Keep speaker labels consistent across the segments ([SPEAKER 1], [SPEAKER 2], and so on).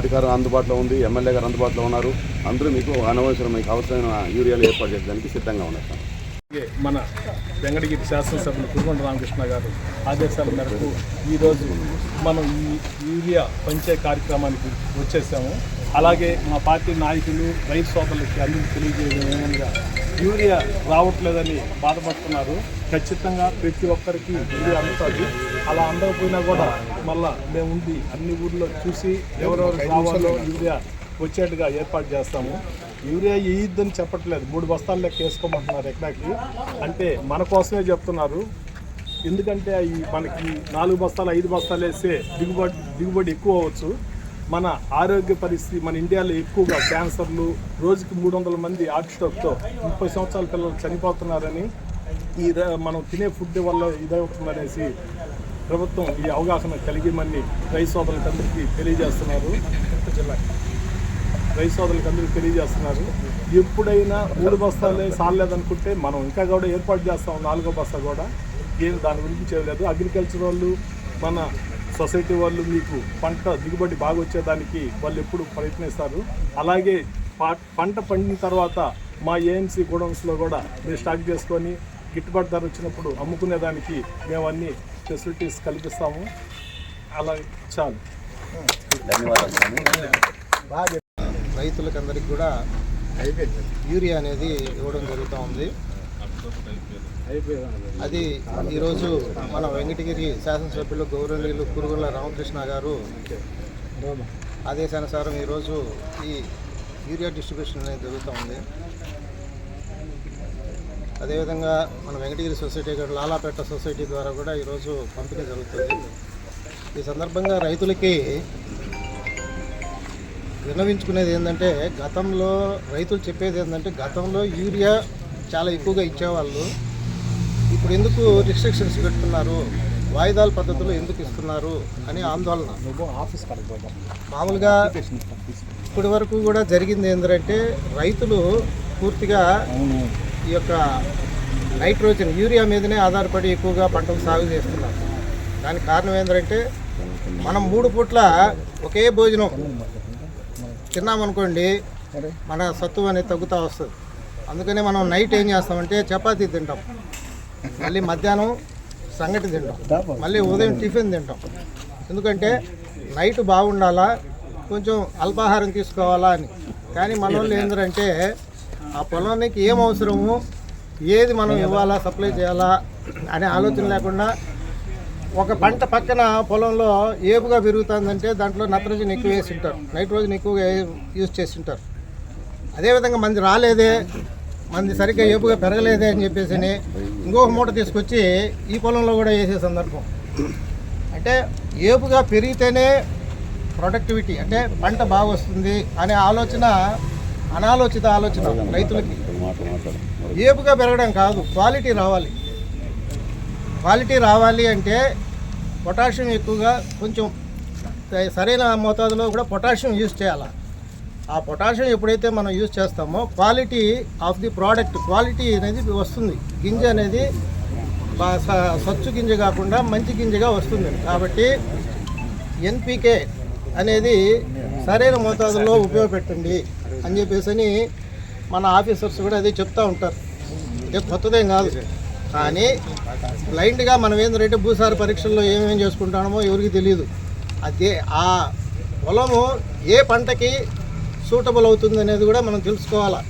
[SPEAKER 1] అధికారం అందుబాటులో ఉంది ఎమ్మెల్యే గారు అందుబాటులో ఉన్నారు. అందరూ మీకు అనవసరం మీకు అవసరమైన యూరియాలు ఏర్పాటు చేయడానికి సిద్ధంగా ఉన్నారు సార్.
[SPEAKER 2] అలాగే మన వెంకటగిరి శాసనసభ్యులు కురుగొండ రామకృష్ణ గారు ఆదేశాల మేరకు ఈరోజు మనం ఈ యూరియా పంచే కార్యక్రమానికి వచ్చేసాము. అలాగే మా పార్టీ నాయకులు రైతు సోదరులకి అందరికీ తెలియజేయడం ఏమనగా యూరియా రావట్లేదని బాధపడుతున్నారు. ఖచ్చితంగా ప్రతి ఒక్కరికి యూరియా అందుతుంది. అలా అందకపోయినా కూడా మళ్ళా మేము ఉండి అన్ని ఊర్లో చూసి ఎవరెవరు కావాలో యూరియా వచ్చేట్టుగా ఏర్పాటు చేస్తాము. యూరియా వేయొద్దని చెప్పట్లేదు. మూడు బస్తాలు లెక్క వేసుకోమంటున్నారు ఎక్కడాకి అంటే మన కోసమే చెప్తున్నారు. ఎందుకంటే అవి మనకి నాలుగు బస్తాలు ఐదు బస్తాలు వేస్తే దిగుబడి దిగుబడి ఎక్కువ అవ్వచ్చు. మన ఆరోగ్య పరిస్థితి మన ఇండియాలో ఎక్కువగా క్యాన్సర్లు రోజుకి మూడు వందల మంది హార్ట్ స్ట్రోక్తో ముప్పై సంవత్సరాల పిల్లలు చనిపోతున్నారని ఈ ర- మనం తినే ఫుడ్ వల్ల ఇదవుతుందనేసి ప్రభుత్వం ఈ అవగాహన కలిగిమని రైతు సోదరులకు అందరికీ తెలియజేస్తున్నారు. జిల్లా రైతు సోదరులకు అందరికీ తెలియజేస్తున్నారు. ఎప్పుడైనా మూడు బస్తాలే సాలేదనుకుంటే మనం ఇంకా కూడా ఏర్పాటు చేస్తాం నాలుగో బస్తా కూడా. ఏం దాని గురించి చేయలేదు. అగ్రికల్చర్ వాళ్ళు మన సొసైటీ వాళ్ళు మీకు పంట దిగుబడి బాగా వచ్చేదానికి వాళ్ళు ఎప్పుడు ప్రయత్నిస్తారు. అలాగే పంట పండిన తర్వాత మా ఏఎంసీ గోడౌన్స్లో కూడా మీరు స్టాక్ చేసుకొని గిట్టుబాటు ధర వచ్చినప్పుడు అమ్ముకునేదానికి మేము అన్నీ ఫెసిలిటీస్ కల్పిస్తాము. అలా చాలు.
[SPEAKER 3] రైతులకందరికి కూడా యూరియా అనేది ఇవ్వడం జరుగుతూ ఉంది. అది ఈరోజు మన వెంకటగిరి శాసనసభ్యులు గౌరవనీయులు కురుగుల రామకృష్ణ గారు ఆదేశానుసారం ఈరోజు ఈ యూరియా డిస్ట్రిబ్యూషన్ అనేది జరుగుతూ ఉంది. అదేవిధంగా మన వెంకటగిరి సొసైటీ గారు లాలాపేట సొసైటీ ద్వారా కూడా ఈరోజు పంపిణీ జరుగుతుంది. ఈ సందర్భంగా రైతులకి విన్నవించుకునేది ఏంటంటే గతంలో రైతులు చెప్పేది ఏంటంటే గతంలో యూరియా చాలా ఎక్కువగా ఇచ్చేవాళ్ళు ఇప్పుడు ఎందుకు రిస్ట్రిక్షన్స్ పెడుతున్నారు వాయిదాల పద్ధతిలో ఎందుకు ఇస్తున్నారు అని ఆందోళన. మామూలుగా ఇప్పటి వరకు కూడా జరిగింది ఏంటంటే రైతులు పూర్తిగా ఈ యొక్క నైట్రోజన్ యూరియా మీదనే ఆధారపడి ఎక్కువగా పంటలు సాగు చేస్తున్నారు. దానికి కారణం ఏంటంటే మనం మూడు పూట్ల ఒకే భోజనం తిన్నామనుకోండి మన సత్తువ అనేది తగ్గుతూ వస్తుంది. అందుకనే మనం నైట్ ఏం చేస్తామంటే చపాతీ తింటాం. మళ్ళీ మధ్యాహ్నం సంగటి తింటాం. మళ్ళీ ఉదయం టిఫిన్ తింటాం. ఎందుకంటే నైట్ బాగుండాలా కొంచెం అల్పాహారం తీసుకోవాలా అని. కానీ మన వాళ్ళు ఏంటంటే ఆ పొలానికి ఏం అవసరము? ఏది మనం ఇవ్వాలా సప్లై చేయాలా అనే ఆలోచన లేకుండా ఒక పంట పక్కన పొలంలో ఏపుగా పెరుగుతుందంటే దాంట్లో నత్రజని ఎక్కువ వేసి ఉంటారు నైట్రోజన్ ఎక్కువగా యూజ్ చేసి ఉంటారు అదేవిధంగా మంది రాలేదే మంది సరిగ్గా ఏపుగా పెరగలేదే అని చెప్పేసి ఇంకొక మూట తీసుకొచ్చి ఈ పొలంలో కూడా వేసే సందర్భం. అంటే ఏపుగా పెరిగితేనే ప్రొడక్టివిటీ అంటే పంట బాగా వస్తుంది అనే ఆలోచన అనాలోచిత ఆలోచన రైతులకి. ఏపుగా పెరగడం కాదు క్వాలిటీ రావాలి. క్వాలిటీ రావాలి అంటే పొటాషియం ఎక్కువగా కొంచెం సరైన మోతాదులో కూడా పొటాషియం యూజ్ చేయాలి? ఆ పొటాషియం ఎప్పుడైతే మనం యూజ్ చేస్తామో quality of the product quality అనేది వస్తుంది. గింజ అనేది సచ్చు స్వచ్ఛ గింజ కాకుండా మంచి గింజగా వస్తుంది. కాబట్టి ఎన్పికే అనేది సరైన మోతాదులో ఉపయోగపెట్టండి. అని చెప్పేసి అని మన ఆఫీసర్స్ కూడా అదే చెప్తూ ఉంటారు. ఇదే కొత్తదేం కాదు. కానీ బ్లైండ్గా మనం ఏంటంటే భూసార పరీక్షల్లో ఏమేం చేసుకుంటామో ఎవరికి తెలియదు అదే ఆ పొలము ఏ పంటకి సూటబుల్ అవుతుంది అనేది కూడా మనం తెలుసుకోవాలి.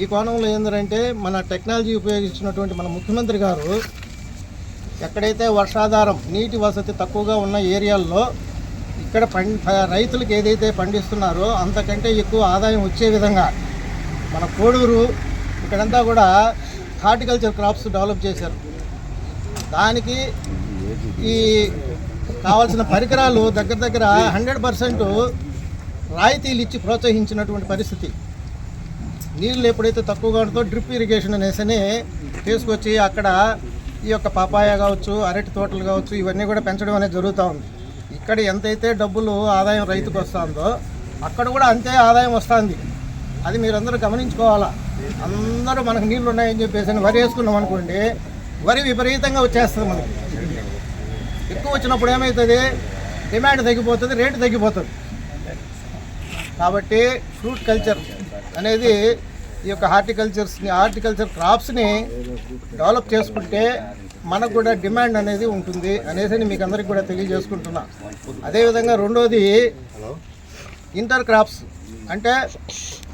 [SPEAKER 3] ఈ కోణంలో ఏంటంటే మన టెక్నాలజీ ఉపయోగించినటువంటి మన ముఖ్యమంత్రి గారు ఎక్కడైతే వర్షాధారం నీటి వసతి తక్కువగా ఉన్న ఏరియాల్లో ఇక్కడ రైతులకు ఏదైతే పండిస్తున్నారో అంతకంటే ఎక్కువ ఆదాయం వచ్చే విధంగా మన కోడూరు ఇక్కడంతా కూడా హార్టికల్చర్ క్రాప్స్ డెవలప్ చేశారు. దానికి ఈ కావాల్సిన పరికరాలు దగ్గర దగ్గర హండ్రెడ్ పర్సెంట్ రాయితీలు ఇచ్చి ప్రోత్సహించినటువంటి పరిస్థితి. నీళ్ళు ఎప్పుడైతే తక్కువగా ఉంటుందో డ్రిప్ ఇరిగేషన్ అనేసి తీసుకొచ్చి అక్కడ ఈ యొక్క పాపాయ కావచ్చు అరటి తోటలు కావచ్చు ఇవన్నీ కూడా పెంచడం అనేది జరుగుతూ ఉంది. ఇక్కడ ఎంతైతే డబ్బులు ఆదాయం రైతుకు వస్తుందో అక్కడ కూడా అంతే ఆదాయం వస్తుంది. అది మీరందరూ గమనించుకోవాలా? అందరూ మనకు నీళ్ళు ఉన్నాయని చెప్పేసి అని వరి వేసుకున్నాం అనుకోండి వరి విపరీతంగా వచ్చేస్తుంది మనకి. ఎక్కువ వచ్చినప్పుడు ఏమవుతుంది డిమాండ్ తగ్గిపోతుంది రేటు తగ్గిపోతుంది. కాబట్టి ఫ్రూట్ కల్చర్ అనేది ఈ యొక్క హార్టికల్చర్స్ని హార్టికల్చర్ క్రాప్స్ని డెవలప్ చేసుకుంటే మనకు కూడా డిమాండ్ అనేది ఉంటుంది అనేసి మీకు అందరికి కూడా తెలియజేసుకుంటున్నా. అదేవిధంగా రెండోది ఇంటర్ క్రాప్స్ అంటే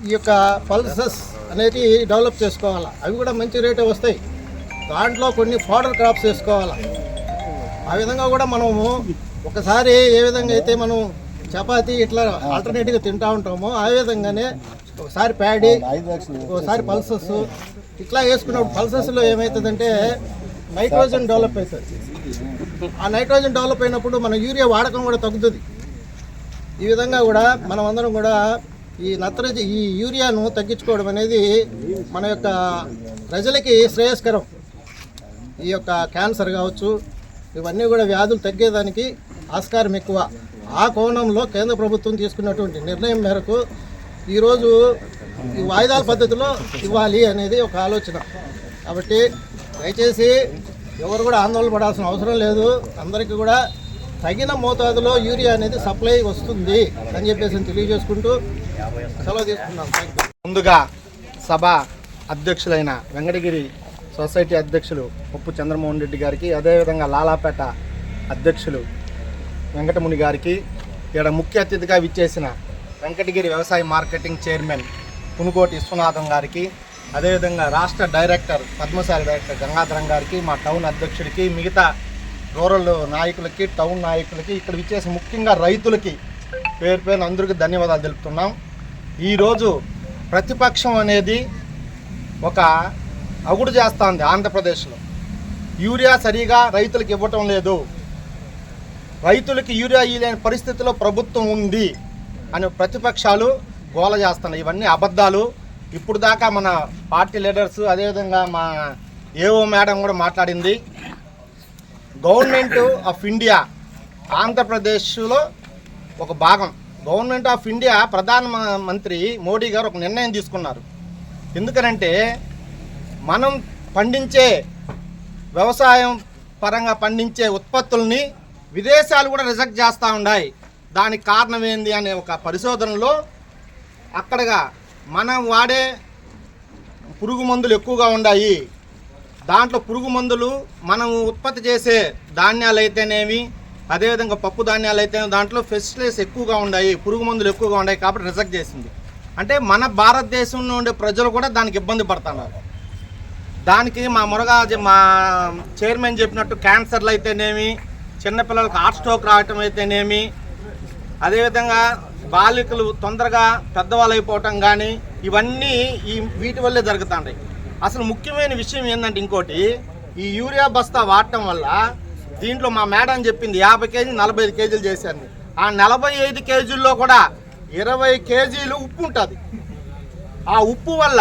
[SPEAKER 3] ఈ యొక్క పల్సెస్ అనేది డెవలప్ చేసుకోవాలా. అవి కూడా మంచి రేటే వస్తాయి. దాంట్లో కొన్ని ఫాడర్ క్రాప్స్ వేసుకోవాలా. ఆ విధంగా కూడా మనము ఒకసారి ఏ విధంగా అయితే మనం చపాతీ ఇట్లా ఆల్టర్నేటివ్గా తింటూ ఉంటామో ఆ విధంగానే ఒకసారి ప్యాడీ ఒకసారి పల్సెస్. ఇట్లా వేసుకున్నప్పుడు పల్సెస్లో ఏమవుతుందంటే నైట్రోజన్ డెవలప్ అవుతుంది. ఆ నైట్రోజన్ డెవలప్ అయినప్పుడు మన యూరియా వాడకం కూడా తగ్గుతుంది. ఈ విధంగా కూడా మనం అందరం కూడా ఈ నత్రజ ఈ యూరియాను తగ్గించుకోవడం అనేది మన యొక్క ప్రజలకి శ్రేయస్కరం. ఈ యొక్క క్యాన్సర్ కావచ్చు ఇవన్నీ కూడా వ్యాధులు తగ్గేదానికి ఆస్కారం ఎక్కువ. ఆ కోణంలో కేంద్ర ప్రభుత్వం తీసుకున్నటువంటి నిర్ణయం మేరకు ఈరోజు ఈ వాయిదాల పద్ధతిలో ఇవ్వాలి అనేది ఒక ఆలోచన. కాబట్టి దయచేసి ఎవరు కూడా ఆందోళన పడాల్సిన అవసరం లేదు. అందరికీ కూడా తగిన మోతాదులో యూరియా అనేది సప్లై వస్తుంది అని చెప్పేసి తెలియజేసుకుంటూ సెలవు తీసుకున్నాం
[SPEAKER 4] ముందుగా సభ అధ్యక్షులైన వెంకటగిరి సొసైటీ అధ్యక్షులు ఉప్పు చంద్రమోహన్ రెడ్డి గారికి అదేవిధంగా లాలాపేట అధ్యక్షులు వెంకటముని గారికి ఇక్కడ ముఖ్య అతిథిగా విచ్చేసిన వెంకటగిరి వ్యవసాయ మార్కెటింగ్ చైర్మన్ పునుకోటి విశ్వనాథం గారికి అదేవిధంగా రాష్ట్ర డైరెక్టర్ పద్మశాలి డైరెక్టర్ గంగాధరం గారికి మా టౌన్ అధ్యక్షుడికి మిగతా రూరల్ నాయకులకి టౌన్ నాయకులకి ఇక్కడ విచ్చేసి ముఖ్యంగా రైతులకి పేరు పేరు అందరికీ ధన్యవాదాలు తెలుపుతున్నాం. ఈరోజు ప్రతిపక్షం అనేది ఒక అగుడు చేస్తుంది ఆంధ్రప్రదేశ్లో. యూరియా సరిగా రైతులకు ఇవ్వటం లేదు. రైతులకి యూరియా ఇవ్వలేని పరిస్థితిలో ప్రభుత్వం ఉంది. అని ప్రతిపక్షాలు గోల చేస్తున్నాయి. ఇవన్నీ అబద్ధాలు. ఇప్పుడు దాకా మన పార్టీ లీడర్స్ అదేవిధంగా మా ఏఓ మేడం కూడా మాట్లాడింది. గవర్నమెంట్ ఆఫ్ ఇండియా ఆంధ్రప్రదేశ్లో ఒక భాగం. Government of India Pradhan Mantri Modi గారు ఒక నిర్ణయం తీసుకున్నారు. ఎందుకనంటే మనం పండించే వ్యవసాయం పరంగా పండించే ఉత్పత్తుల్ని విదేశాలు కూడా రిజెక్ట్ చేస్తూ ఉన్నాయి. దానికి కారణం ఏంది అనే ఒక పరిశోధనలో అక్కడగా మనం వాడే పురుగు మందులు ఎక్కువగా ఉన్నాయి దాంట్లో పురుగు మందులు మనం ఉత్పత్తి చేసే ధాన్యాలు అయితేనేమి అదేవిధంగా పప్పు ధాన్యాలు అయితే దాంట్లో ఫెసిలిటీస్ ఎక్కువగా ఉన్నాయి పురుగు మందులు ఎక్కువగా ఉన్నాయి కాబట్టి రిజెక్ట్ చేసింది. అంటే మన భారతదేశంలో ఉండే ప్రజలు కూడా దానికి ఇబ్బంది పడుతున్నారు. దానికి మా మురగా మా చైర్మన్ చెప్పినట్టు క్యాన్సర్లు అయితేనేమి చిన్నపిల్లలకు హార్ట్ స్ట్రోక్ రావటం అయితేనేమి అదేవిధంగా బాలికలు తొందరగా పెద్దవాళ్ళు అయిపోవటం కానీ ఇవన్నీ ఈ వీటి వల్లే జరుగుతుంటాయి అసలు ముఖ్యమైన విషయం ఏంటంటే ఇంకోటి ఈ యూరియా బస్తా వాడటం వల్ల దీంట్లో మా మేడం చెప్పింది యాభై కేజీ నలభై ఐదు కేజీలు చేశాను ఆ నలభై ఐదు కేజీల్లో కూడా ఇరవై కేజీలు ఉప్పు ఉంటుంది. ఆ ఉప్పు వల్ల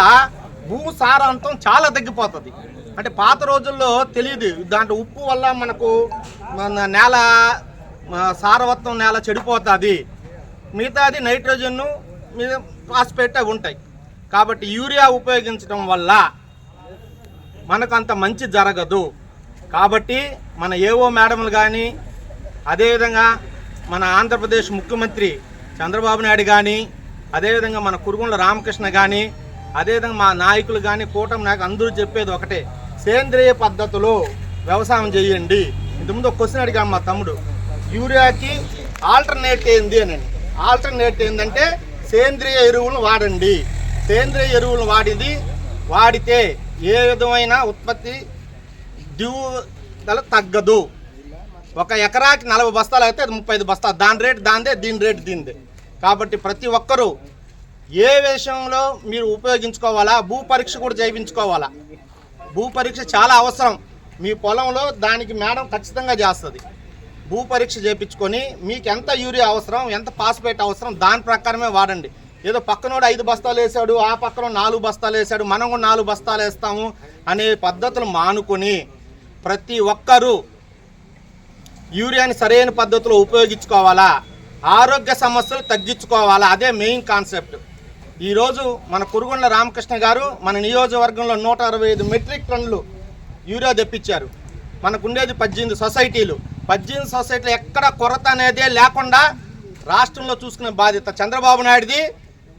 [SPEAKER 4] భూమి సారాంతం చాలా తగ్గిపోతుంది. అంటే పాత రోజుల్లో తెలియదు దాంట్లో ఉప్పు వల్ల మనకు మన నేల సారవత్వం నేల చెడిపోతుంది. మిగతాది నైట్రోజన్ను మీద ఫాస్ఫేట్ అవి ఉంటాయి. కాబట్టి యూరియా ఉపయోగించడం వల్ల మనకు అంత మంచి జరగదు. కాబట్టి మన ఏఓ మేడములు కానీ అదేవిధంగా మన ఆంధ్రప్రదేశ్ ముఖ్యమంత్రి చంద్రబాబు నాయుడు కానీ అదేవిధంగా మన కురుగుండ్ల రామకృష్ణ కానీ అదేవిధంగా మా నాయకులు కానీ కూటమి నాయకులు అందరూ చెప్పేది ఒకటే. సేంద్రియ పద్ధతిలో వ్యవసాయం చేయండి. ఇంతకుముందు ఒక క్వశ్చన్ అడిగాను మా తమ్ముడు. యూరియాకి ఆల్టర్నేట్ ఏంది అని ఆల్టర్నేట్ ఏంటంటే సేంద్రియ ఎరువులను వాడండి. సేంద్రియ ఎరువులు వాడింది వాడితే ఏ విధమైన ఉత్పత్తి దిగుదల తగ్గదు. ఒక ఎకరాకి నలభై బస్తాలు అయితే అది ముప్పై ఐదు బస్తాలు. దాని రేటు దాందే దీని రేటు దీనిదే కాబట్టి ప్రతి ఒక్కరూ ఏ విషయంలో మీరు ఉపయోగించుకోవాలా భూ పరీక్ష కూడా చేయించుకోవాలా? భూ పరీక్ష చాలా అవసరం. మీ పొలంలో దానికి మేడం ఖచ్చితంగా చేస్తుంది. భూ పరీక్ష చేయించుకొని మీకు ఎంత యూరియా అవసరం ఎంత ఫాస్ఫేట్ అవసరం దాని ప్రకారమే వాడండి. ఏదో పక్కనోడు ఐదు బస్తాలు వేసాడు ఆ పక్కన నాలుగు బస్తాలు వేసాడు మనం కూడా నాలుగు బస్తాలు వేస్తాము అనే పద్ధతులు మానుకొని ప్రతి ఒక్కరూ యూరియాని సరైన పద్ధతిలో ఉపయోగించుకోవాలా? ఆరోగ్య సమస్యలు తగ్గించుకోవాలా? అదే మెయిన్ కాన్సెప్ట్. ఈరోజు మన కురుగొండ రామకృష్ణ గారు మన నియోజకవర్గంలో నూట అరవై ఐదు మెట్రిక్ టన్నులు యూరియా తెప్పించారు. మనకుండేది పద్దెనిమిది సొసైటీలు. పద్దెనిమిది సొసైటీలు ఎక్కడ కొరత అనేదే లేకుండా రాష్ట్రంలో చూసుకునే బాధ్యత చంద్రబాబు నాయుడుది.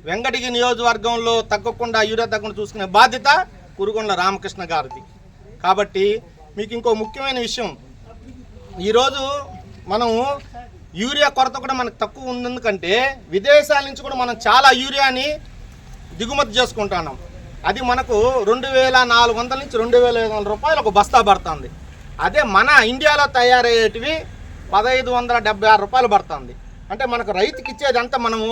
[SPEAKER 4] వెంకటగిరి నియోజకవర్గంలో తగ్గకుండా యూరియా తగ్గకుండా చూసుకునే బాధ్యత కురుగొండ రామకృష్ణ గారిది. కాబట్టి మీకు ఇంకో ముఖ్యమైన విషయం. ఈరోజు మనం యూరియా కొరత కూడా మనకు తక్కువ ఉంది ఎందుకంటే విదేశాల నుంచి కూడా మనం చాలా యూరియాని దిగుమతి చేసుకుంటున్నాం. అది మనకు రెండు వేల నాలుగు వందల నుంచి రెండు వేల ఐదు వందల రూపాయలు ఒక బస్తా పడుతుంది అదే మన ఇండియాలో తయారయ్యేటివి పదహైదు వందల డెబ్బై ఆరు రూపాయలు పడుతుంది. అంటే మనకు రైతుకి ఇచ్చేదంతా మనము?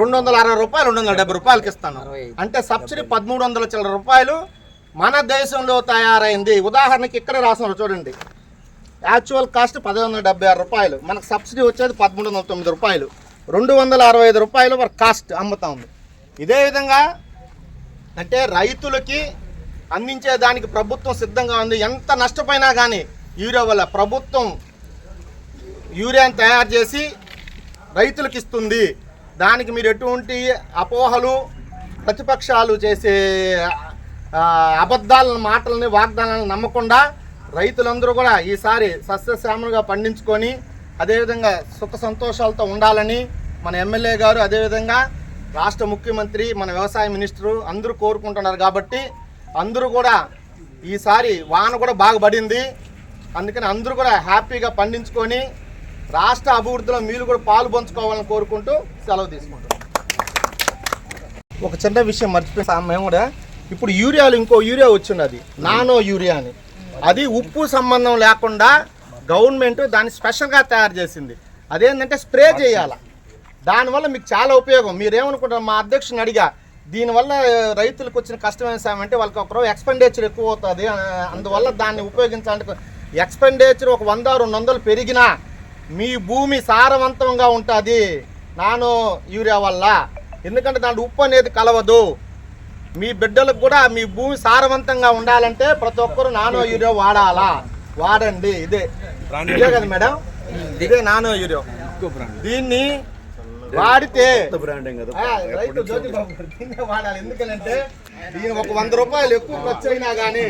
[SPEAKER 4] రెండు వందల అరవై రూపాయలు రెండు వందల డెబ్బై రూపాయలకి ఇస్తాను. అంటే సబ్సిడీ పదమూడు వందల చిల్లర రూపాయలు మన దేశంలో తయారైంది. ఉదాహరణకి ఇక్కడ రాస్తున్నారు చూడండి. యాక్చువల్ కాస్ట్ పది వందల డెబ్బై ఆరు రూపాయలు. మనకు సబ్సిడీ వచ్చేది పదమూడు వందల తొమ్మిది రూపాయలు. రెండు వందల అరవై ఐదు రూపాయలు మరి కాస్ట్ అమ్ముతా ఉంది. ఇదే విధంగా అంటే రైతులకి అందించే దానికి ప్రభుత్వం సిద్ధంగా ఉంది. ఎంత నష్టపోయినా కానీ యూరియా వల్ల ప్రభుత్వం యూరియాని తయారు చేసి రైతులకు ఇస్తుంది. దానికి మీరు ఎటువంటి అపోహలు ప్రతిపక్షాలు చేసే అబద్ధాలను అబద్ధాల మాటలని వాగ్దానాలను నమ్మకుండా రైతులందరూ కూడా ఈసారి సస్యశ్యామలుగా పండించుకొని అదేవిధంగా సుఖ సంతోషాలతో ఉండాలని మన ఎమ్మెల్యే గారు అదేవిధంగా రాష్ట్ర ముఖ్యమంత్రి మన వ్యవసాయ మినిస్టరు అందరూ కోరుకుంటున్నారు. కాబట్టి అందరూ కూడా ఈసారి వాన కూడా బాగా పడింది. అందుకని అందరూ కూడా హ్యాపీగా పండించుకొని రాష్ట్ర అభివృద్ధిలో మీరు కూడా పాలు పంచుకోవాలని కోరుకుంటూ సెలవు తీసుకుంటున్నాం. ఒక చిన్న విషయం మర్చిపోయి మేము కూడా ఇప్పుడు యూరియాలు ఇంకో యూరియా వచ్చిన్నది నానో యూరియా అని. అది ఉప్పు సంబంధం లేకుండా గవర్నమెంట్ దాన్ని స్పెషల్గా తయారు చేసింది. అదేంటంటే స్ప్రే చేయాలి. దానివల్ల మీకు చాలా ఉపయోగం. మీరేమనుకుంటారు మా అధ్యక్షుని అడిగా దీనివల్ల రైతులకు వచ్చిన కష్టం ఏమంటే వాళ్ళకి ఒక ఎక్స్పెండిచర్ ఎక్కువ అవుతుంది. అందువల్ల దాన్ని ఉపయోగించాలంటే ఎక్స్పెండిచర్ ఒక వంద రెండు వందలు పెరిగినా మీ భూమి సారవంతంగా ఉంటుంది. నానో యూరియా వల్ల. ఎందుకంటే దాంట్లో ఉప్పు అనేది కలవదు. మీ బిడ్డలకు కూడా మీ భూమి సారవంతంగా ఉండాలంటే ప్రతి ఒక్కరు నానో యూరియా వాడాలా? వాడండి. ఇదే. ఇదే కదా మేడం? ఇదే. Nano urea. దీన్ని వాడితే రైతు వాడాలి. ఎందుకంటే దీని ఒక వంద రూపాయలు ఎక్కువ ఖర్చు అయినా కానీ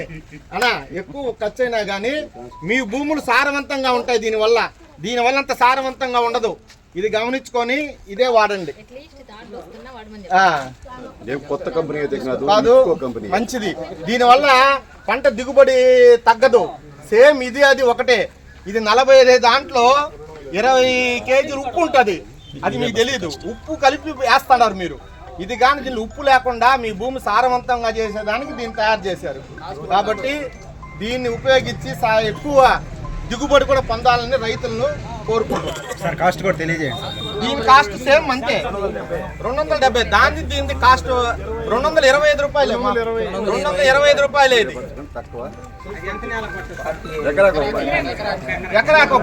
[SPEAKER 4] అలా ఎక్కువ ఖర్చు అయినా కానీ మీ భూములు సారవంతంగా ఉంటాయి దీనివల్ల. దీనివల్ల అంత సారవంతంగా ఉండదు. ఇది గమనించుకొని ఇదే వాడండి.
[SPEAKER 1] కొత్త కంపెనీ కాదు
[SPEAKER 4] మంచిది. దీనివల్ల పంట దిగుబడి తగ్గదు. సేమ్ ఇది అది ఒకటే. ఇది నలభై ఐదు దాంట్లో ఇరవై కేజీలు ఉప్పు ఉంటుంది. అది మీకు తెలియదు ఉప్పు కలిపి వేస్తున్నారు మీరు. ఇది కానీ దీన్ని ఉప్పు లేకుండా మీ భూమి సారవంతంగా చేసేదానికి దీన్ని తయారు చేశారు. కాబట్టి దీన్ని ఉపయోగించి సా- ఎక్కువ దిగుబడి కూడా పొందాలని రైతులను కోరుకుంటున్నారు
[SPEAKER 5] సార్ కాస్ట్ కూడా తెలియజేయండి
[SPEAKER 4] దీని కాస్ట్ సేమ్ అంతే. రెండు వందల డెబ్బై దాని దీని కాస్ట్ రెండు వందల ఇరవై ఐదు రూపాయలు రెండు వందల ఇరవై ఐదు రూపాయలు ఇది
[SPEAKER 1] ఎకరాకు.
[SPEAKER 4] ఎకరాకు